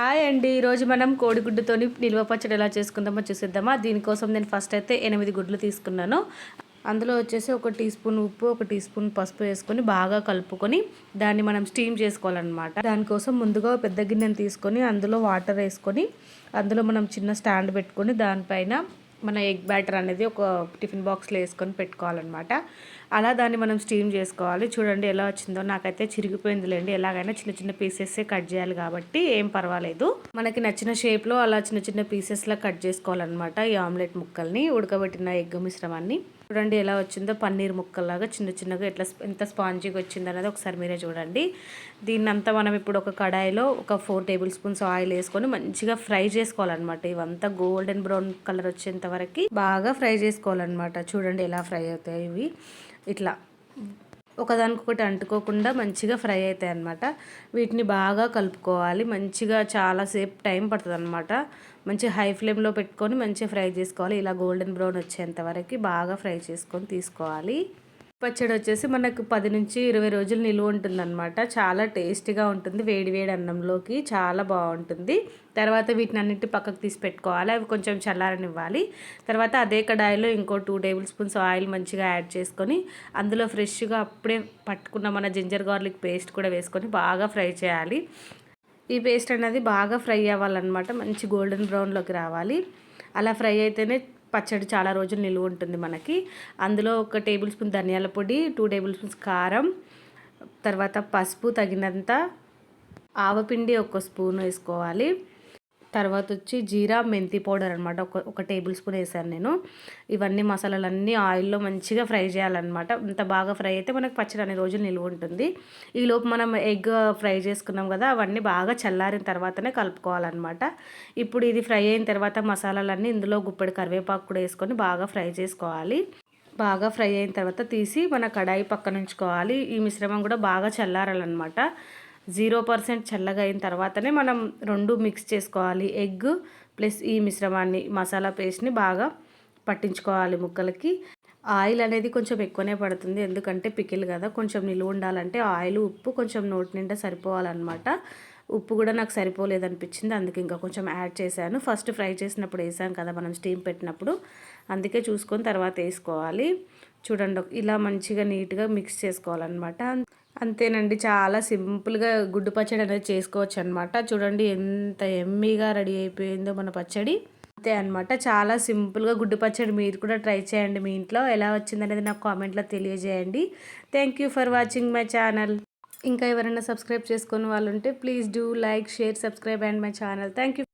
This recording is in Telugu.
హాయ్ అండి. ఈరోజు మనం కోడిగుడ్డుతోని నిల్వ పచ్చడి ఎలా చేసుకుందామో చూసేద్దామా. దీనికోసం నేను ఫస్ట్ అయితే ఎనిమిది గుడ్లు తీసుకున్నాను. అందులో వచ్చేసి ఒక టీ స్పూన్ ఉప్పు ఒక టీ స్పూన్ పసుపు వేసుకొని బాగా కలుపుకొని దాన్ని మనం స్టీమ్ చేసుకోవాలన్నమాట. దానికోసం ముందుగా పెద్ద గిన్నెను తీసుకొని అందులో వాటర్ వేసుకొని అందులో మనం చిన్న స్టాండ్ పెట్టుకొని దానిపైన మన ఎగ్ బ్యాటర్ అనేది ఒక టిఫిన్ బాక్స్లో వేసుకొని పెట్టుకోవాలన్నమాట. అలా దాన్ని మనం స్టీమ్ చేసుకోవాలి. చూడండి ఎలా వచ్చిందో. నాకైతే చిరిగిపోయిందిలేండి. ఎలాగైనా చిన్న చిన్న పీసెస్ కట్ చేయాలి కాబట్టి ఏం పర్వాలేదు. మనకి నచ్చిన షేప్లో అలా చిన్న చిన్న పీసెస్లా కట్ చేసుకోవాలన్నమాట ఈ ఆమ్లెట్ ముక్కల్ని ఉడకబెట్టిన ఎగ్ మిశ్రమాన్ని. చూడండి ఎలా వచ్చిందో పన్నీర్ ముక్కల్లాగా చిన్న చిన్నగా ఎట్లా ఎంత స్పాంజీగా వచ్చింది అనేది ఒకసారి మీరే చూడండి. దీన్ని అంతా మనం ఇప్పుడు ఒక కడాయిలో ఒక ఫోర్ టేబుల్ స్పూన్స్ ఆయిల్ వేసుకొని మంచిగా ఫ్రై చేసుకోవాలన్నమాట. ఇవంతా గోల్డెన్ బ్రౌన్ కలర్ వచ్చేంత వరకు బాగా ఫ్రై చేసుకోవాలన్నమాట. చూడండి ఎలా ఫ్రై అవుతాయి ఇవి. ఇట్లా ఒకదానికొకటి అంటుకోకుండా మంచిగా ఫ్రై అవుతాయి అన్నమాట వీటిని బాగా కలుపుకోవాలి. మంచిగా చాలాసేపు టైం పడుతుంది అనమాట మంచి హై ఫ్లేమ్లో పెట్టుకొని మంచిగా ఫ్రై చేసుకోవాలి. ఇలా గోల్డెన్ బ్రౌన్ వచ్చేంత వరకు బాగా ఫ్రై చేసుకొని తీసుకోవాలి. పచ్చడి వచ్చేసి మనకు పది నుంచి ఇరవై రోజులు నిలువ ఉంటుందన్నమాట. చాలా టేస్టీగా ఉంటుంది. వేడి వేడి అన్నంలోకి చాలా బాగుంటుంది. తర్వాత వీటిని అన్నింటి పక్కకు తీసి పెట్టుకోవాలి. అవి కొంచెం చల్లారనివ్వాలి. తర్వాత అదే కడాయిలో ఇంకో టూ టేబుల్ స్పూన్స్ ఆయిల్ మంచిగా యాడ్ చేసుకొని అందులో ఫ్రెష్గా అప్పుడే పట్టుకున్న మన జింజర్ గార్లిక్ పేస్ట్ కూడా వేసుకొని బాగా ఫ్రై చేయాలి. ఈ పేస్ట్ అనేది బాగా ఫ్రై అవ్వాలన్నమాట. మంచి గోల్డెన్ బ్రౌన్లోకి రావాలి. అలా ఫ్రై అయితేనే పచ్చడి చాలా రోజులు నిలువ ఉంటుంది మనకి. అందులో ఒక టేబుల్ స్పూన్ ధనియాల పొడి టూ టేబుల్ స్పూన్స్ కారం తర్వాత పసుపు తగినంత ఆవపిండి ఒక స్పూన్ వేసుకోవాలి. తర్వాత వచ్చి జీరా మెంతి పౌడర్ అనమాట ఒక ఒక టేబుల్ స్పూన్ వేసాను నేను. ఇవన్నీ మసాలాలన్నీ ఆయిల్లో మంచిగా ఫ్రై చేయాలన్నమాట. ఇంత బాగా ఫ్రై అయితే మనకు పచ్చడి అన్ని రోజులు నిలువ ఉంటుంది. ఈలోపు మనం ఎగ్ ఫ్రై చేసుకున్నాం కదా అవన్నీ బాగా చల్లారిన తర్వాతనే కలుపుకోవాలన్నమాట. ఇప్పుడు ఇది ఫ్రై అయిన తర్వాత మసాలాలన్నీ ఇందులో గుప్పెడు కరివేపాకు కూడా వేసుకొని బాగా ఫ్రై చేసుకోవాలి. బాగా ఫ్రై అయిన తర్వాత తీసి మన కడాయి పక్కన ఉంచుకోవాలి ఈ మిశ్రమం కూడా బాగా చల్లారాలన్నమాట. జీరో పర్సెంట్ చల్లగా అయిన తర్వాతనే మనం రెండు మిక్స్ చేసుకోవాలి. ఎగ్ ప్లస్ ఈ మిశ్రమాన్ని మసాలా పేస్ట్ని బాగా పట్టించుకోవాలి ముక్కలకి. ఆయిల్ అనేది కొంచెం ఎక్కువనే పడుతుంది ఎందుకంటే పికిల్ కదా. కొంచెం నిలువ ఉండాలంటే ఆయిల్ ఉప్పు కొంచెం నోటి నిండా సరిపోవాలన్నమాట. ఉప్పు కూడా నాకు సరిపోలేదు అనిపించింది అందుకే ఇంకా కొంచెం యాడ్ చేశాను. ఫస్ట్ ఫ్రై చేసినప్పుడు వేసాం కదా మనం స్టీమ్ పెట్టినప్పుడు. అందుకే చూసుకొని తర్వాత వేసుకోవాలి. చూడండి ఇలా మంచిగా నీట్గా మిక్స్ చేసుకోవాలన్నమాట. అంతేనండి. చాలా సింపుల్గా గుడ్డు పచ్చడి అనేది చేసుకోవచ్చు అనమాట చూడండి ఎంత ఎమ్మీగా రెడీ అయిపోయిందో మన పచ్చడి. అంతే అనమాట చాలా సింపుల్గా గుడ్డు పచ్చడి మీరు కూడా ట్రై చేయండి మీ ఇంట్లో. ఎలా వచ్చిందనేది నాకు కామెంట్లో తెలియజేయండి. Thank you for watching my channel ఇంకా ఎవరైనా సబ్స్క్రైబ్ చేసుకుని వాళ్ళు ఉంటే please do like share subscribe and my channel thank you